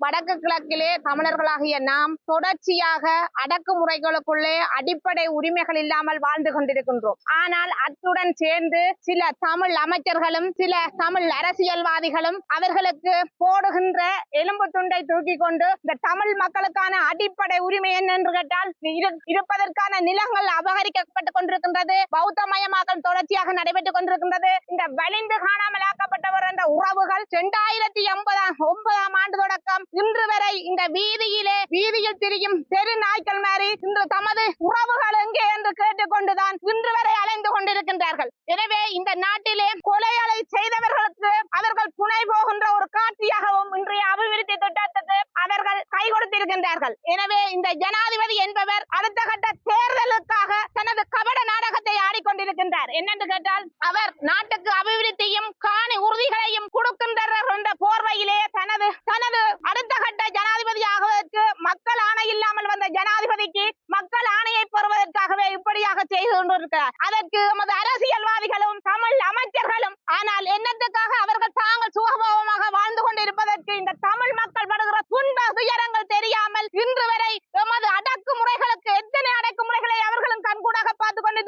வடக்கு கிழக்கிலே தமிழர்களாகிய நாம் தொடர்ச்சியாக அடக்குமுறைகளுக்குள்ளே அடிப்படை உரிமைகள் இல்லாமல் வாழ்ந்து கொண்டிருக்கின்றோம். ஆனால் அத்துடன் சேர்ந்து சில தமிழ் அமைச்சர்களும் சில தமிழ் அரசியல்வாதிகளும் அவர்களுக்கு போடுகின்ற எலும்பு துண்டை தூக்கி கொண்டு இந்த தமிழ் மக்களுக்கான அடிப்படை உரிமை என்ன என்று கேட்டால் இரு- இருப்பதற்கான நிலங்கள் அபகரிக்கப்பட்டுக் கொண்டிருக்கின்றது பௌத்தமயமாக்கல் தொடர்ச்சியாக நடைபெற்றுக் கொண்டிருக்கின்றது. இந்த வலிந்து காணாமலாக்கப்பட்டவர் என்ற நிகழ்வுகள் இரண்டாயிரத்தி எண்பதாம் ஒன்பதாம் ஆண்டு தொடக்கம். இன்று வரை இந்த வீதியிலே வீதியில் திரியும் தெரு நாய்க்கள் மாறி இன்று தமது உறவுகள் எங்கே என்று கேட்டுக்கொண்டுதான் இன்று வரை அலைந்து கொண்டிருக்கின்றார்கள். எனவே இந்த நாட்டிலே கொலைகளை செய்தவர்களுக்கு அவர்கள் துணை போகின்ற ஒரு காட்சியாகவும் இன்றைய அபிவிருத்தி திட்டத்துக்கு அவர்கள் கை கொடுத்திருக்கின்றார்கள். எனவே இந்த ஜனாதிபதி என்பவர் அடுத்த கட்ட தேர்தலுக்காக தனது கபட நாடகத்தை ஆடிக்கொண்டிருக்கின்றார். என்னென்று கேட்டால் அவர் நாட்டுக்கு அபிவிருத்தியும் காணி உறுதிகள் ஒன்று அதற்கு நமது அரசியல்வாதிகளும் தமிழ் அமைச்சர்களும் ஆனால் என்னத்துக்காக அவர்கள் தாங்கள் சுகபோகமாக வாழ்ந்து கொண்டிருப்பதற்கு இந்த தமிழ் மக்கள் படுகிற துன்ப துயரங்கள் தெரியாமல் இன்று வரை எமது அடக்குமுறைகளுக்கு எத்தனை அடக்குமுறைகளை அவர்களும் கண்கூடாக பார்த்து கொண்டு